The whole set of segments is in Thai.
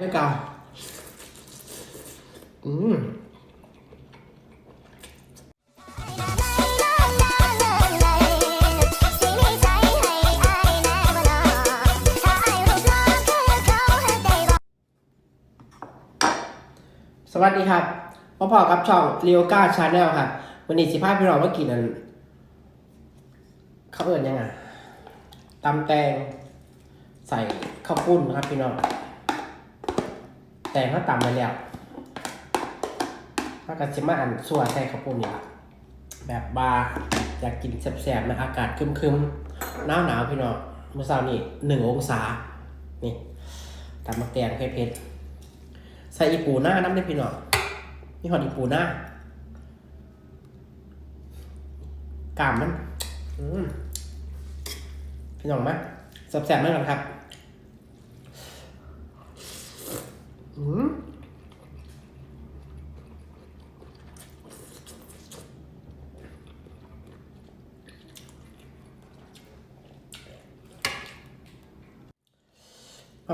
ไม่กาอืมสวัสดีครับพ่อพ่อกับช่องเรียวกาชาแนลครับวันนี้สิพาพี่น้องมากินอันเขาเอิญยังไงตำแตงใส่ข้าวปุ้นนะครับพี่น้อง แตงเขาตำมาแล้วถ้ากันสิมาอันส่วนใส่ข้าวปุ้นนี่ละแบบบาร์อยากกินแสบๆนะอากาศครึมๆหนาวหนาวๆพี่น้องเมื่อเช้านี่หนึ่งองศา นี่ตำมะแตงเผ็ดใส่อีปูหน้าน้ำได้พี่น้องนี่หอดอีปูหน้ากามมันอืมพี่น้องมั้ยแสบๆมากครับ อื มา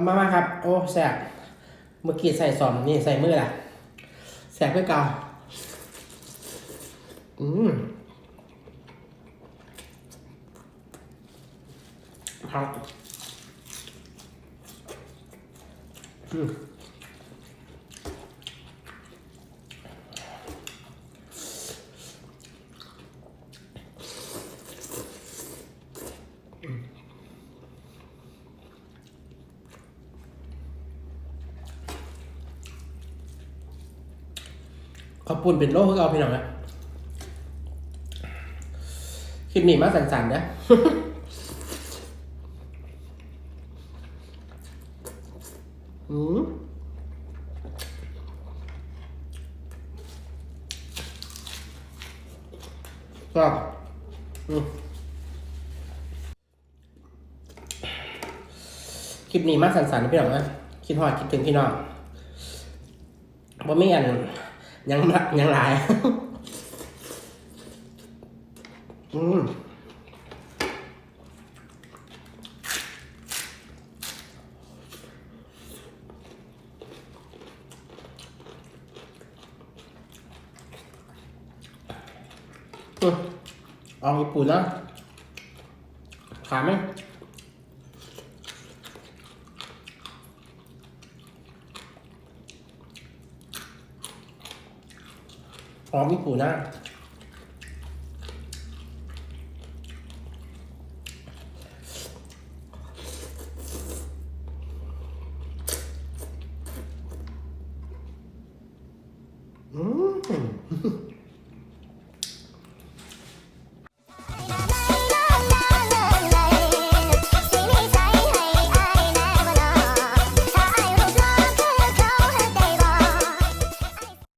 มามาครับ โอ้แสบเมื่อกี้ใส่ซอมนี่ใส่มือละแสบเพื่อเกาอืมครับอืม ขอบคุณเป็นโลกให้เราพี่น้องนะคลิปนี้มาสั่นๆนะอืมครับอืมคลิปนี้มาสั่นๆนะพี่น้องนะคิดฮอดคิดถึงพี่น้องบ่มีอัน ยังรักยังหลาย อืมเอาญี่ปุ่นนะขาไหม หอมญี่ปุ่นนะอืม